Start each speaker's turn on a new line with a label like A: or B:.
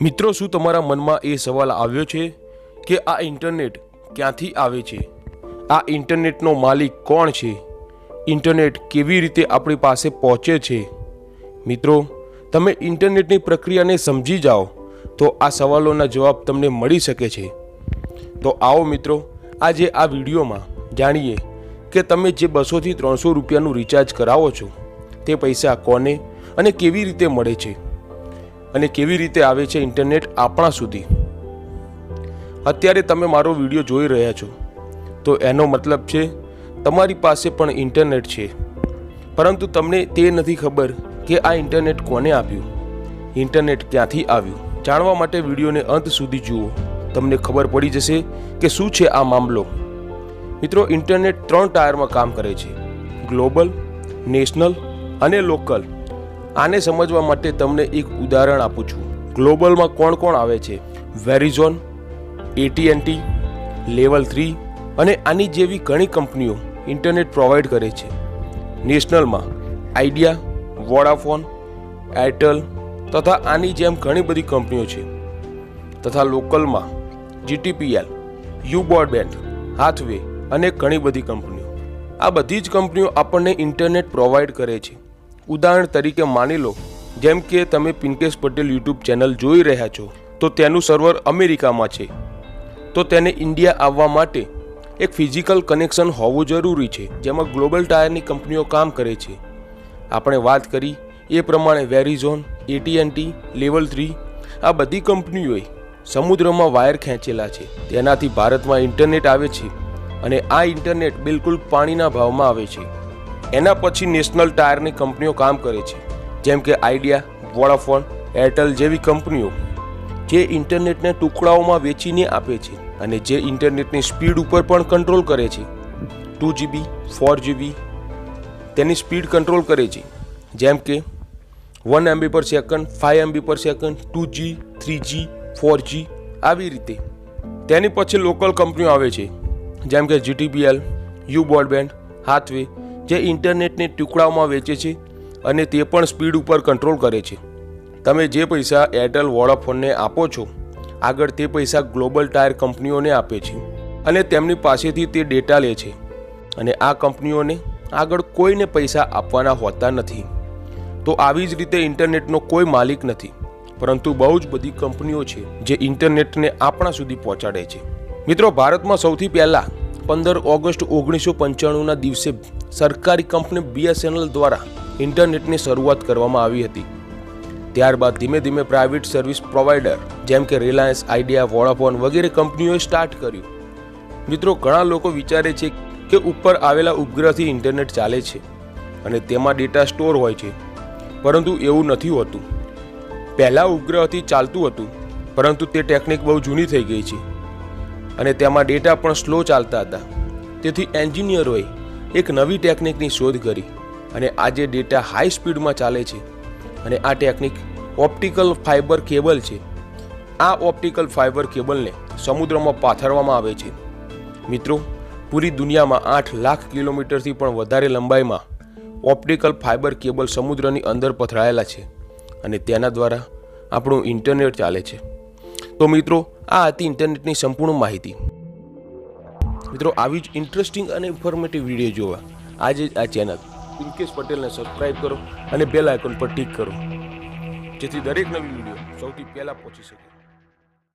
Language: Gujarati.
A: મિત્રો, શું તમારા મનમાં એ સવાલ આવ્યો છે કે આ ઇન્ટરનેટ ક્યાંથી આવે છે? આ ઇન્ટરનેટનો માલિક કોણ છે? ઇન્ટરનેટ કેવી રીતે આપણી પાસે પહોંચે છે? મિત્રો, તમે ઇન્ટરનેટની પ્રક્રિયાને સમજી જાઓ તો આ સવાલોના જવાબ તમને મળી શકે છે. તો આવો મિત્રો, આજે આ વિડીયોમાં જાણીએ કે તમે જે બસોથી ત્રણસો રૂપિયાનું રિચાર્જ કરાવો છો, તે પૈસા કોને અને કેવી રીતે મળે છે? અને કેવી રીતે આવે છે ઇન્ટરનેટ આપણા સુધી? અત્યારે તમે મારો વીડિયો જોઈ રહ્યા છો. તો એનો મતલબ છે, તમારી પાસે પણ ઇન્ટરનેટ છે. પરંતુ તમને તે નથી ખબર કે આ ઇન્ટરનેટ કોને આપ્યું? ઇન્ટરનેટ ક્યાંથી આવ્યું? જાણવા માટે વિડીયોને અંત સુધી જુઓ. તમને ખબર પડી જશે કે શું છે આ મામલો. મિત્રો ઇન્ટરનેટ ત્રણ ટાયરમાં કામ કરે છે. ગ્લોબલ નેશનલ અને લોકલ આને સમજવા માટે તમને એક ઉદાહરણ આપું છું. ગ્લોબલમાં કોણ કોણ આવે છે? વેરિઝોન એટીએનટી લેવલ થ્રી અને આની જેવી ઘણી કંપનીઓ ઇન્ટરનેટ પ્રોવાઈડ કરે છે. નેશનલમાં આઈડિયા વોડાફોન એરટેલ તથા આની જેમ ઘણી બધી કંપનીઓ છે. તથા લોકલમાં જીટીપીએલ યુ બ્રોડબેન્ડ હાથવે અને ઘણી બધી કંપનીઓ. આ બધી જ કંપનીઓ આપણને ઇન્ટરનેટ પ્રોવાઈડ કરે છે. ઉદાહરણ તરીકે માની લો, જેમ કે તમે પિંકેશ પટેલ યુટ્યુબ ચેનલ જોઈ રહ્યા છો, તો તેનું સર્વર અમેરિકામાં છે. તો તેને ઇન્ડિયા આવવા માટે એક ફિઝિકલ કનેક્શન હોવું જરૂરી છે, જેમાં ગ્લોબલ ટાયરની કંપનીઓ કામ કરે છે. આપણે વાત કરી, એ પ્રમાણે વેરિઝોન એટીએનટી લેવલ થ્રી, આ બધી કંપનીઓએ સમુદ્રમાં વાયર ખેંચેલા છે. તેનાથી ભારતમાં ઇન્ટરનેટ આવે છે. અને આ ઇન્ટરનેટ બિલકુલ પાણીના ભાવમાં આવે છે. એના પછી નેશનલ ટાયરની કંપનીઓ કામ કરે છે. જેમ કે આઈડિયા, વોડાફોન, એરટેલ જેવી કંપનીઓ. જે ઇન્ટરનેટને ટુકડાઓમાં વેચીને આપે છે અને જે ઇન્ટરનેટની સ્પીડ ઉપર પણ કંટ્રોલ કરે છે. ટુ જીબી, ફોર જીબી તેની સ્પીડ કંટ્રોલ કરે છે. જેમ કે one MB per second five MB per second, two G, three G, four G આવી રીતે. તેની પછી લોકલ કંપનીઓ આવે છે. જેમ કે જીટીબીએલ યુ બ્રોડબેન્ડ હાથવે, જે ઇન્ટરનેટને ટુકડાઓમાં વેચે છે અને તે પણ સ્પીડ ઉપર કંટ્રોલ કરે છે. તમે જે પૈસા એરટેલ વોડાફોનને આપો છો, આગળ તે પૈસા ગ્લોબલ ટાયર કંપનીઓને આપે છે અને તેમની પાસેથી તે ડેટા લે છે. અને આ કંપનીઓને આગળ કોઈને પૈસા આપવાના હોતા નથી. તો આવી જ રીતે ઇન્ટરનેટનો કોઈ માલિક નથી. પરંતુ બહુ જ બધી કંપનીઓ છે જે ઇન્ટરનેટને આપણા સુધી પહોંચાડે છે. મિત્રો, ભારતમાં સૌથી પહેલાં પંદર ઓગસ્ટ ઓગણીસો પંચાણુંના દિવસે સરકારી કંપની બીએસએનએલ દ્વારા ઇન્ટરનેટની શરૂઆત કરવામાં આવી હતી. ત્યારબાદ ધીમે ધીમે પ્રાઇવેટ સર્વિસ પ્રોવાઈડર જેમ કે રિલાયન્સ આઈડિયા વોડાફોન વગેરે કંપનીઓએ સ્ટાર્ટ કર્યું. મિત્રો, ઘણા લોકો વિચારે છે કે ઉપર આવેલા ઉપગ્રહથી ઇન્ટરનેટ ચાલે છે અને તેમાં ડેટા સ્ટોર હોય છે. પરંતુ એવું નથી હોતું. પહેલાં ઉપગ્રહથી ચાલતું હતું, પરંતુ તે ટેકનિક બહુ જૂની થઈ ગઈ છે. અને તેમાં ડેટા પણ સ્લો ચાલતા હતા. તેથી એન્જિનિયરોએ એક નવી ટેકનિકની શોધ કરી અને આજે ડેટા હાઈ સ્પીડમાં ચાલે છે અને આ ટેકનિક ઓપ્ટિકલ ફાઇબર કેબલ છે. આ ઓપ્ટિકલ ફાઇબર કેબલને સમુદ્રમાં પાથરવામાં આવે છે. મિત્રો, પૂરી દુનિયામાં આઠ લાખ કિલોમીટરથી પણ વધારે લંબાઈમાં ઓપ્ટિકલ ફાઇબર કેબલ સમુદ્રની અંદર પથરાયેલા છે અને તેના દ્વારા આપણું ઇન્ટરનેટ ચાલે છે. તો મિત્રો આ હતી ઇન્ટરનેટની સંપૂર્ણ માહિતી. મિત્રો, આવી જ ઇન્ટરેસ્ટિંગ અને ઇન્ફોર્મેટિવ વીડિયો જોવા. આજે આ ચેનલ પિંકેશ પટેલને સબસ્ક્રાઇબ કરો અને બેલ આઇકોન પર ટિક કરો. જેથી દરેક નવી વીડિયો સૌથી પહેલાં પહોંચી શકે.